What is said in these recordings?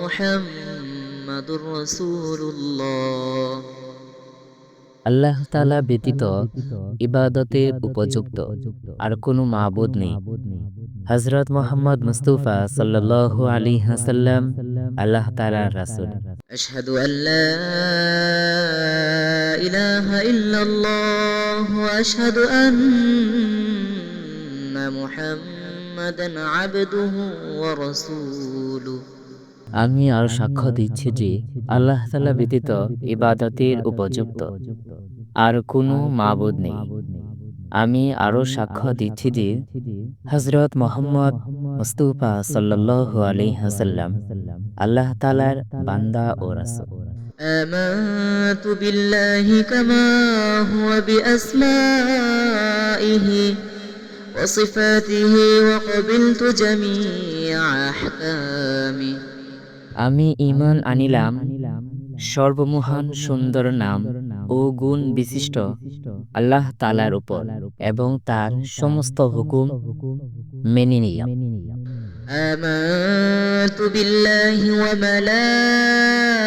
মুহাম্মাদুর রাসূলুল্লাহ। আল্লাহ তালা ব্যতীত ইবাদতের উপযুক্ত। আর কোনো মাবুদ নেই। হজরত মোহাম্মদ মুস্তফা সাল্লাল্লাহু আলী হাসাল্লাম আল্লাহ তালা রাসুল। আশহাদু আল্লাহ إله إلا الله وأشهد أن محمدا عبده ورسوله আমি আর সাক্ষ্য দিচ্ছি যে আল্লাহ তালা ব্যতীত ইবাদতের উপযুক্ত আর কোনো মাবুদ নেই আমি আরও সাক্ষ্য দিচ্ছি যে হজরত মোহাম্মদ মুস্তুফা সাল্লাল্লাহু আলী হাসাল্লাম আল্লাহ তালার বান্দা ও রাসূল آمنت بالله كما هو بأسمائه وصفاته وقبلت جميع أحكامه আমি ঈমান আনিলাম সর্বমহান সুন্দর নাম ও গুণ বিশিষ্ট আল্লাহ তালার উপর এবং তার সমস্ত হুকুম মেনে নিলাম آمنت بالله وملائكته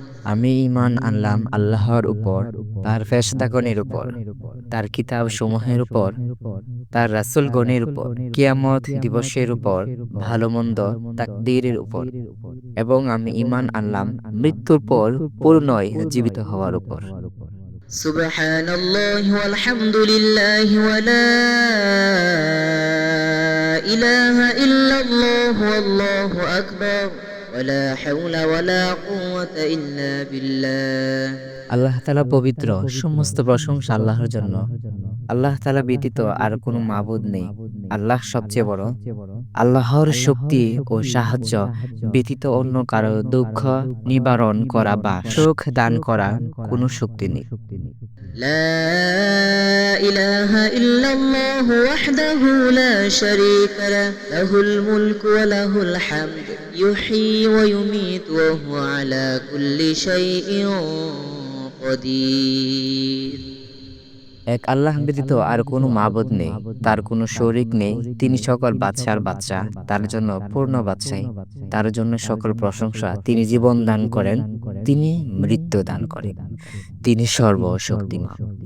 আমি ঈমান আনলাম আল্লাহর উপর তার ফেরেশতাগণের উপর তার কিতাব সমূহের উপর তার রাসূলগণের উপর কিয়ামত দিবসের উপর ভালো মন্দ তাকদীরের উপর এবং আমি ঈমান আনলাম মৃত্যুর পর পুনরায় জীবিত হওয়ার উপর سبحان الله والحمد لله ولا إله إلا الله والله أكبر ولا حول ولا قوة إلا بالله আল্লাহ তালা পবিত্র সমস্ত প্রশংসা আল্লাহর জন্য আল্লাহ তালা ব্যতীত আর কোনো মাবুদ নেই আল্লাহ সবচেয়ে বড় আল্লাহর শক্তি ও সাহায্য ব্যতীত অন্য কারও দুঃখ নিবারণ করা বা সুখ দান করা কোনো শক্তি নেই لا إله إلا الله وحده لا شريك له له الملك وله الحمد يحيي ويميت وهو على كل شيء قدير এক আল্লাহ ব্যতীত আর কোনো মাবদ নেই। তার কোনো শরিক নেই। তিনি সকল বাদশার বাচ্চা তার জন্য পূর্ণ বাদশাহী। তার জন্য সকল প্রশংসা। তিনি জীবন দান করেন। তিনি মৃত্যু দান করেন। তিনি সর্বশক্তিমান।